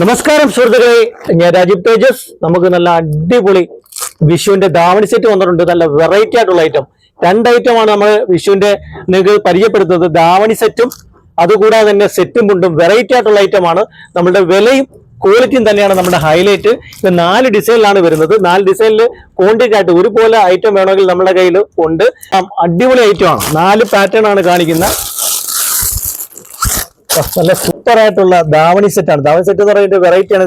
നമസ്കാരം സുഹൃത്തുക്കളെ. ഞാൻ രാജീവ് തേജസ്. നമുക്ക് നല്ല അടിപൊളി വിഷുവിന്റെ ധാവണി സെറ്റ് വന്നിട്ടുണ്ട്. നല്ല വെറൈറ്റി ആയിട്ടുള്ള ഐറ്റം രണ്ട് ഐറ്റമാണ് നമ്മൾ വിഷുവിന്റെ നിങ്ങൾക്ക് പരിചയപ്പെടുത്തുന്നത്. ധാവണി സെറ്റും അതുകൂടാതെ തന്നെ സെറ്റും മുണ്ടും വെറൈറ്റി ആയിട്ടുള്ള ഐറ്റമാണ് നമ്മളുടെ വിലയും ക്വാളിറ്റിയും തന്നെയാണ് നമ്മുടെ ഹൈലൈറ്റ് ഇത് നാല് ഡിസൈനിലാണ് വരുന്നത്. നാല് ഡിസൈനിൽ ക്വാണ്ടിറ്റി ആയിട്ട് ഒരുപോലെ ഐറ്റം വേണമെങ്കിൽ നമ്മുടെ കയ്യിൽ ഉണ്ട്. അടിപൊളി ഐറ്റമാണ് നാല് പാറ്റേൺ ആണ് കാണിക്കുന്നത് നല്ല സൂപ്പർ ആയിട്ടുള്ള ദാവണി സെറ്റ് ആണ്. ധാവണി സെറ്റ് എന്ന് പറയുന്നത് വെറൈറ്റി ആണ്.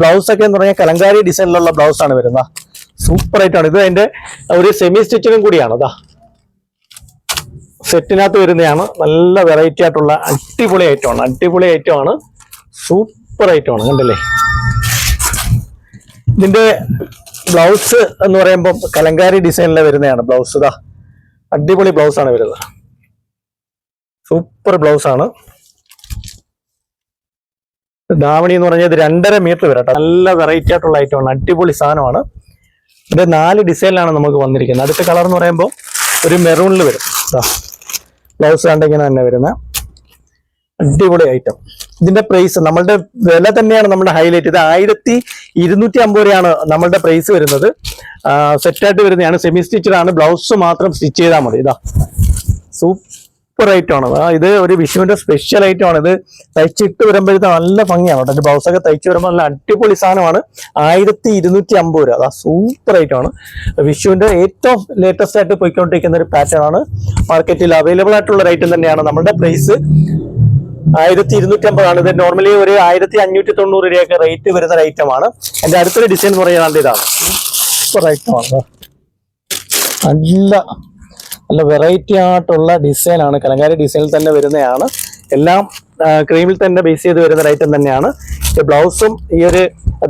ബ്ലൗസ് ഒക്കെ എന്ന് പറഞ്ഞാൽ കലങ്കാരി ഡിസൈനിലുള്ള ബ്ലൗസ് ആണ് വരുന്നത്. സൂപ്പർ ആയിട്ടാണ്. ഇത് അതിന്റെ ഒരു സെമി സ്റ്റിച്ചിനും കൂടിയാണ്. അതാ സെറ്റിനകത്ത് വരുന്നതാണ്. നല്ല വെറൈറ്റി ആയിട്ടുള്ള അടിപൊളി ഐറ്റം ആണ്. അടിപൊളി ഐറ്റം ആണ്. സൂപ്പർ ഐറ്റം ആണ്. കണ്ടല്ലേ? ഇതിന്റെ ബ്ലൗസ് എന്ന് പറയുമ്പോൾ കലങ്കാരി ഡിസൈനിലെ വരുന്നതാണ് ബ്ലൗസ് ഇതാ അടിപൊളി ബ്ലൗസ് ആണ് വരുന്നത്. സൂപ്പർ ബ്ലൗസ് ആണ്. ധാവണി എന്ന് പറഞ്ഞാൽ ഇത് രണ്ടര മീറ്റർ വരും കേട്ടോ. നല്ല വെറൈറ്റി ആയിട്ടുള്ള ഐറ്റമാണ് അടിപൊളി സാധനമാണ്. ഇത് നാല് ഡിസൈനിലാണ് നമുക്ക് വന്നിരിക്കുന്നത്. അടുത്ത കളർ എന്ന് പറയുമ്പോൾ ഒരു മെറൂണിൽ വരും. ബ്ലൗസ് കണ്ടിങ്ങനെ തന്നെ വരുന്ന അടിപൊളി ഐറ്റം ഇതിന്റെ പ്രൈസ് നമ്മളുടെ വില തന്നെയാണ് നമ്മുടെ ഹൈലൈറ്റ് ഇത് ആയിരത്തി ഇരുന്നൂറ്റി അമ്പത് രൂപയാണ് നമ്മളുടെ പ്രൈസ് വരുന്നത്. സെറ്റായിട്ട് വരുന്നതാണ്. സെമി സ്റ്റിച്ചഡ് ആണ്. ബ്ലൗസ് മാത്രം സ്റ്റിച്ച് ചെയ്താൽ മതി. ഇതാ സൂപ്പർ ഐറ്റം ആണ്. ആ, ഇത് ഒരു വിഷുവിന്റെ സ്പെഷ്യൽ ഐറ്റം ആണ്. ഇത് തയ്ച്ചിട്ട് വരുമ്പോഴത്തെ നല്ല ഭംഗിയാണ് കേട്ടോ. ബ്ലൗസ് ഒക്കെ തയ്ച്ച് വരുമ്പോൾ നല്ല അടിപൊളി സാധനമാണ്. ആയിരത്തി ഇരുന്നൂറ്റി അമ്പത് രൂപ. അതാ സൂപ്പർ ഐറ്റമാണ് വിഷുവിന്റെ ഏറ്റവും ലേറ്റസ്റ്റ് ആയിട്ട് പോയിക്കൊണ്ടിരിക്കുന്ന ഒരു പാറ്റേൺ ആണ്. മാർക്കറ്റിൽ അവൈലബിൾ ആയിട്ടുള്ള ഒരു ഐറ്റം തന്നെയാണ് നമ്മുടെ പ്രൈസ് ആയിരത്തി ഇരുന്നൂറ്റി അമ്പതാണ് ഇത് നോർമലി ഒരു ആയിരത്തി അഞ്ഞൂറ്റി തൊണ്ണൂറ് രൂപയൊക്കെ റേറ്റ് വരുന്ന ഒരു ഐറ്റം ആണ്. എന്റെ അടുത്തൊരു ഡിസൈൻ എന്ന് ഇതാണ്. സൂപ്പർ ഐറ്റം ആണ്. നല്ല നല്ല വെറൈറ്റി ആയിട്ടുള്ള ആണ്. കലങ്കാരി ഡിസൈനിൽ തന്നെ വരുന്നതാണ്. എല്ലാം ക്രീമിൽ തന്നെ ബേസ് ചെയ്ത് വരുന്ന ഐറ്റം തന്നെയാണ്. ബ്ലൗസും ഈ ഒരു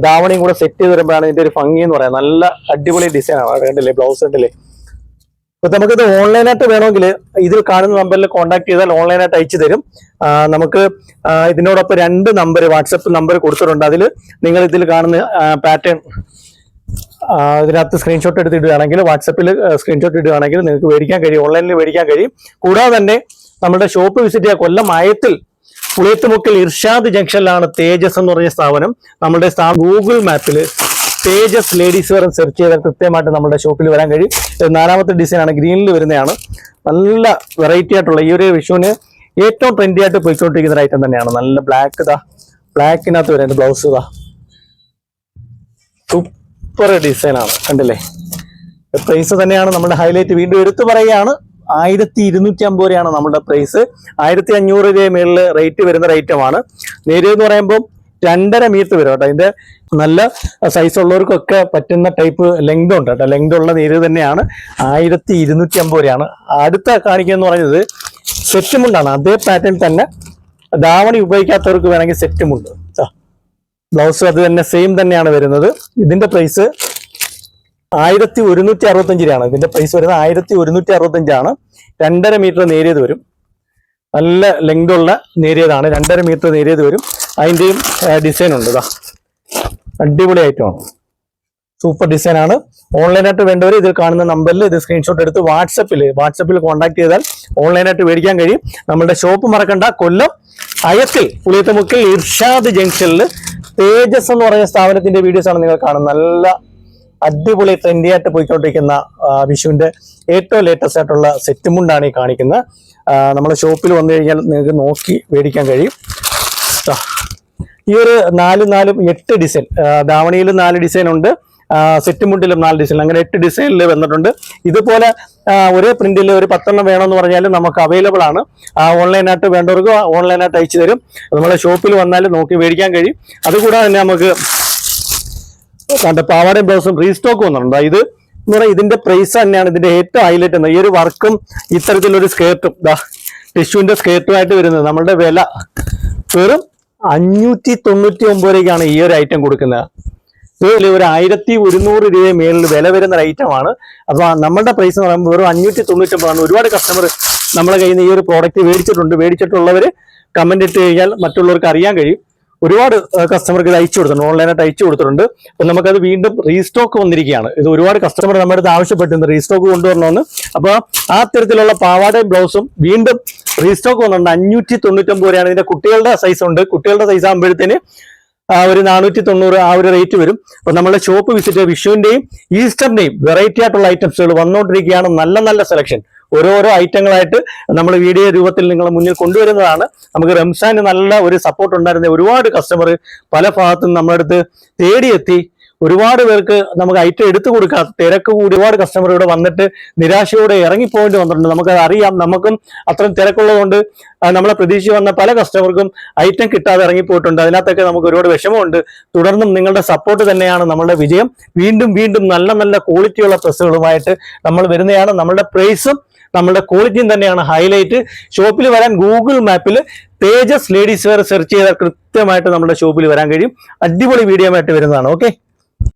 ധാവണിയും കൂടെ സെറ്റ് ചെയ്ത് വരുമ്പോഴാണ് ഇതിന്റെ ഒരു ഭംഗി എന്ന് പറയുന്നത്. നല്ല അടിപൊളി ഡിസൈൻ ആണ്. കണ്ടില്ലേ? ബ്ലൗസ് കണ്ടില്ലേ? അപ്പൊ നമുക്കിത് ഓൺലൈനായിട്ട് വേണമെങ്കിൽ ഇതിൽ കാണുന്ന നമ്പറിൽ കോൺടാക്ട് ചെയ്താൽ ഓൺലൈനായിട്ട് അയച്ചു തരും. നമുക്ക് ഇതിനോടൊപ്പം രണ്ട് നമ്പർ വാട്സപ്പ് നമ്പർ കൊടുത്തിട്ടുണ്ട്. അതിൽ നിങ്ങൾ ഇതിൽ കാണുന്ന പാറ്റേൺ ഇതിനകത്ത് സ്ക്രീൻഷോട്ട് എടുത്തിടുകയാണെങ്കിൽ വാട്സപ്പിൽ സ്ക്രീൻഷോട്ട് ഇടുകയാണെങ്കിൽ നിങ്ങൾക്ക് മേടിക്കാൻ കഴിയും ഓൺലൈനിൽ മേടിക്കാൻ കഴിയും. കൂടാതെ തന്നെ നമ്മുടെ ഷോപ്പ് വിസിറ്റ് ചെയ്യുക കൊല്ലം ആയത്തിൽ പുളിയത്തുമുക്കിൽ ഇർഷാദ് ജംഗ്ഷനിലാണ് തേജസ് എന്ന് പറഞ്ഞ സ്ഥാപനം. നമ്മുടെ ഗൂഗിൾ മാപ്പിൽ തേജസ് ലേഡീസ് വെയർ സെർച്ച് ചെയ്താൽ കൃത്യമായിട്ട് നമ്മുടെ ഷോപ്പിൽ വരാൻ കഴിയും. നാലാമത്തെ ഡിസൈനാണ് ഗ്രീനിൽ വരുന്നതാണ്. നല്ല വെറൈറ്റി ആയിട്ടുള്ള ഈ ഒരു വിഷുവിന് ഏറ്റവും ട്രെൻഡി ആയിട്ട് പോയിക്കൊണ്ടിരിക്കുന്ന ഒരു ഐറ്റം തന്നെയാണ്. നല്ല ബ്ലാക്ക് ഇതാ ബ്ലാക്കിനകത്ത് വരുന്നത് ബ്ലൗസ് ഇതാ സൂപ്പർ ഡിസൈനാണ് കണ്ടില്ലേ? പ്രൈസ് തന്നെയാണ് നമ്മുടെ ഹൈലൈറ്റ് വീണ്ടും എടുത്തു പറയുകയാണ് ആയിരത്തി ഇരുന്നൂറ്റി അമ്പത് രൂപയാണ് നമ്മുടെ പ്രൈസ് ആയിരത്തി അഞ്ഞൂറ് രൂപ മേളിൽ റേറ്റ് വരുന്ന ഒരു ഐറ്റമാണ് നേരിയെന്ന് പറയുമ്പോൾ രണ്ടര മീറ്റർ വരും കേട്ടോ. അതിന്റെ നല്ല സൈസ് ഉള്ളവർക്കൊക്കെ പറ്റുന്ന ടൈപ്പ് ലെങ്ത് ഉണ്ട് കേട്ടോ. ലെങ്ത് ഉള്ള നേര് തന്നെയാണ് ആയിരത്തി ഇരുന്നൂറ്റി അമ്പത് രൂപയാണ്. അടുത്ത കാണിക്കുക എന്ന് സെറ്റ് സെറ്റുമുണ്ടാണ് അതേ പാറ്റേൺ തന്നെ ധാവണി ഉപയോഗിക്കാത്തവർക്ക് വേണമെങ്കിൽ സെറ്റുമുണ്ട് ബ്ലൗസ് അത് തന്നെ സെയിം തന്നെയാണ് വരുന്നത്. ഇതിന്റെ പ്രൈസ് ആയിരത്തി ഒരുന്നൂറ്റി അറുപത്തഞ്ച് രൂപയാണ്. ഇതിന്റെ പ്രൈസ് വരുന്നത് ആയിരത്തി ഒരുന്നൂറ്റി അറുപത്തഞ്ചാണ് രണ്ടര മീറ്റർ നേരിയത് വരും. നല്ല ലെങ്ത് ഉള്ള നേരിയതാണ്. രണ്ടര മീറ്റർ നേരിയത് വരും. അതിന്റെയും ഡിസൈൻ ഉണ്ട് ഇതാ അടിപൊളി ഐറ്റമാണ് സൂപ്പർ ഡിസൈൻ ആണ്. ഓൺലൈനായിട്ട് വേണ്ടവർ ഇതിൽ കാണുന്ന നമ്പറിൽ ഇത് സ്ക്രീൻഷോട്ട് എടുത്ത് വാട്സപ്പിൽ വാട്സപ്പിൽ കോൺടാക്ട് ചെയ്താൽ ഓൺലൈനായിട്ട് മേടിക്കാൻ കഴിയും. നമ്മുടെ ഷോപ്പ് മറക്കണ്ട. കൊല്ലം അയത്തിൽ പുളിയത്തുമുക്കിൽ ഇർഷാദ് ജംഗ്ഷനിൽ തേജസ് എന്ന് പറയുന്ന സ്ഥാപനത്തിന്റെ വീഡിയോസ് ആണ് നിങ്ങൾ കാണുന്നത്. നല്ല അടിപൊളി ട്രെൻഡി ആയിട്ട് പോയിക്കൊണ്ടിരിക്കുന്ന വിഷുവിന്റെ ഏറ്റവും ലേറ്റസ്റ്റ് ആയിട്ടുള്ള സെറ്റ് മുണ്ടാണ് ഈ കാണിക്കുന്നത്. നമ്മൾ ഷോപ്പിൽ വന്നു കഴിഞ്ഞാൽ നിങ്ങൾക്ക് നോക്കി മേടിക്കാൻ കഴിയും. ഈ ഒരു നാല് നാലും എട്ട് ഡിസൈൻ ധാവണിയിൽ നാല് ഡിസൈൻ ഉണ്ട്. സെറ്റ് മുണ്ടിലും നാല് ഡിസൈനിലും. അങ്ങനെ എട്ട് ഡിസൈനിൽ വന്നിട്ടുണ്ട്. ഇതുപോലെ ഒരേ പ്രിന്റിൽ ഒരു പത്തെണ്ണം വേണമെന്ന് പറഞ്ഞാലും നമുക്ക് അവൈലബിൾ ആണ്. ഓൺലൈനായിട്ട് വേണ്ടവർക്ക് ഓൺലൈനായിട്ട് അയച്ചു തരും. നമ്മളെ ഷോപ്പിൽ വന്നാൽ നോക്കി മേടിക്കാൻ കഴിയും. അതുകൂടാതെ തന്നെ നമുക്ക് കണ്ട പാവാടയും ബ്ലൗസും റീസ്റ്റോക്ക് വന്നിട്ടുണ്ട്. ഇത് എന്ന് പറഞ്ഞാൽ ഇതിന്റെ പ്രൈസ് തന്നെയാണ്. ഇതിന്റെ ഏറ്റവും ഹൈലൈറ്റ് ഈ ഒരു വർക്കും ഇത്തരത്തിലൊരു സ്കേർട്ടും ടിഷ്യൂവിന്റെ സ്കേർട്ടുമായിട്ട് വരുന്നത്. നമ്മളുടെ വില വെറും അഞ്ഞൂറ്റി തൊണ്ണൂറ്റി ഒമ്പത് രൂപയ്ക്കാണ് ഈ ഒരു ഐറ്റം കൊടുക്കുന്നത്. ഇതിൽ ഒരു ആയിരത്തി ഒരുന്നൂറ് രൂപ മേളിൽ വില വരുന്ന ഒരു ഐറ്റമാണ് അപ്പൊ നമ്മുടെ പ്രൈസ് എന്ന് പറയുമ്പോൾ വെറും അഞ്ഞൂറ്റി തൊണ്ണൂറ്റി ഒമ്പതാണ് ഒരുപാട് കസ്റ്റമർ നമ്മളെ കയ്യിൽ നിന്ന് ഈ ഒരു പ്രോഡക്റ്റ് മേടിച്ചിട്ടുണ്ട്. മേടിച്ചിട്ടുള്ളവർ കമന്റ് ഇട്ട് കഴിഞ്ഞാൽ മറ്റുള്ളവർക്ക് അറിയാൻ കഴിയും. ഒരുപാട് കസ്റ്റമർക്ക് ഇത് അയച്ചു കൊടുത്തിട്ടുണ്ട്. ഓൺലൈനായിട്ട് അയച്ചു കൊടുത്തിട്ടുണ്ട്. അപ്പൊ നമുക്കത് വീണ്ടും റീസ്റ്റോക്ക് വന്നിരിക്കുകയാണ്. ഇത് ഒരുപാട് കസ്റ്റമർ നമ്മുടെ അടുത്ത് ആവശ്യപ്പെട്ടിരുന്നു റീസ്റ്റോക്ക് കൊണ്ടുവരണമെന്ന്. അപ്പോൾ ആ തരത്തിലുള്ള പാവാടയും ബ്ലൗസും വീണ്ടും റീസ്റ്റോക്ക് വന്നിട്ടുണ്ട്. അഞ്ഞൂറ്റി തൊണ്ണൂറ്റൊമ്പത് വരെയാണ് ഇതിന്റെ കുട്ടികളുടെ സൈസ് ഉണ്ട്. കുട്ടികളുടെ സൈസ് ആകുമ്പോഴത്തേന് ഒരു നാനൂറ്റി തൊണ്ണൂറ് ആ ഒരു റേറ്റ് വരും. അപ്പൊ നമ്മുടെ ഷോപ്പ് വിസിറ്റ് വിഷുവിന്റെയും ഈസ്റ്ററിന്റെയും വെറൈറ്റി ആയിട്ടുള്ള ഐറ്റംസുകൾ വന്നുകൊണ്ടിരിക്കുകയാണ്. നല്ല നല്ല സെലക്ഷൻ ഓരോരോ ഐറ്റങ്ങളായിട്ട് നമ്മൾ വീഡിയോ രൂപത്തിൽ നിങ്ങളെ മുന്നിൽ കൊണ്ടുവരുന്നതാണ്. നമുക്ക് റംസാന് നല്ല ഒരു സപ്പോർട്ട് ഉണ്ടായിരുന്ന ഒരുപാട് കസ്റ്റമർ പല ഭാഗത്തും നമ്മുടെ അടുത്ത് തേടിയെത്തി. ഒരുപാട് പേർക്ക് നമുക്ക് ഐറ്റം എടുത്തു കൊടുക്കാം. തിരക്ക് കൂടി ഒരുപാട് കസ്റ്റമർ ഇവിടെ വന്നിട്ട് നിരാശയോടെ ഇറങ്ങിപ്പോയിട്ട് വന്നിട്ടുണ്ട്. നമുക്കത് അറിയാം. നമുക്കും അത്രയും തിരക്കുള്ളതുകൊണ്ട് നമ്മളെ പ്രതീക്ഷ വന്ന പല കസ്റ്റമർക്കും ഐറ്റം കിട്ടാതെ ഇറങ്ങിപ്പോയിട്ടുണ്ട് അതിനകത്തൊക്കെ നമുക്ക് ഒരുപാട് വിഷമമുണ്ട്. തുടർന്നും നിങ്ങളുടെ സപ്പോർട്ട് തന്നെയാണ് നമ്മളുടെ വിജയം. വീണ്ടും വീണ്ടും നല്ല നല്ല ക്വാളിറ്റിയുള്ള പ്രസ്സുകളുമായിട്ട് നമ്മൾ വരുന്നതാണ്. നമ്മളുടെ പ്രൈസും നമ്മളുടെ ക്വാളിറ്റിയും തന്നെയാണ് ഹൈലൈറ്റ് ഷോപ്പിൽ വരാൻ ഗൂഗിൾ മാപ്പിൽ തേജസ് ലേഡീസ് വെയർ സെർച്ച് ചെയ്താൽ കൃത്യമായിട്ട് നമ്മുടെ ഷോപ്പിൽ വരാൻ കഴിയും. അടിപൊളി വീഡിയോ ആയിട്ട് വരുന്നതാണ്. ഓക്കെ